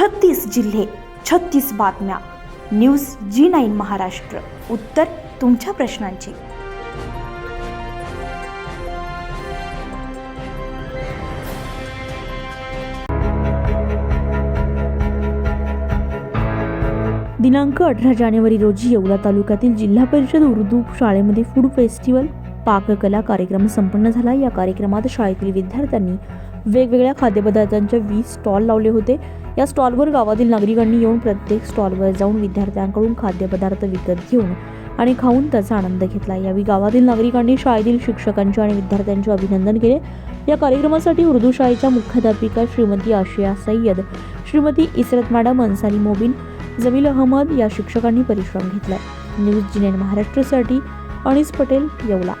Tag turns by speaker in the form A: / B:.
A: छत्तीस जिल्हे छत्तीस बातम्या. न्यूज जी नाईन महाराष्ट्र. उत्तर तुमच्या प्रश्नांची.
B: दिनांक अठरा जानेवारी रोजी येवला तालुक्यातील जिल्हा परिषद उर्दू शाळेमध्ये फूड फेस्टिवल पाककला कार्यक्रम संपन्न झाला. या कार्यक्रमात शाळेतील विद्यार्थ्यांनी वेगवेगळ्या खाद्यपदार्थांचे वीस स्टॉल लावले होते. या स्टॉलवर गावातील नागरिकांनी येऊन प्रत्येक स्टॉलवर जाऊन विद्यार्थ्यांकडून खाद्यपदार्थ विकत घेऊन आणि खाऊन त्याचा आनंद घेतला. यावेळी गावातील नागरिकांनी शाळेतील शिक्षकांचे आणि विद्यार्थ्यांचे अभिनंदन केले. या कार्यक्रमासाठी उर्दू शाळेच्या मुख्याध्यापिका श्रीमती आशिया सय्यद श्रीमती इसरत मॅडम अन्सारी मोबिन जमील अहमद या शिक्षकांनी परिश्रम घेतला न्यूज जिनेन महाराष्ट्रासाठी अनिस पटेल येवला.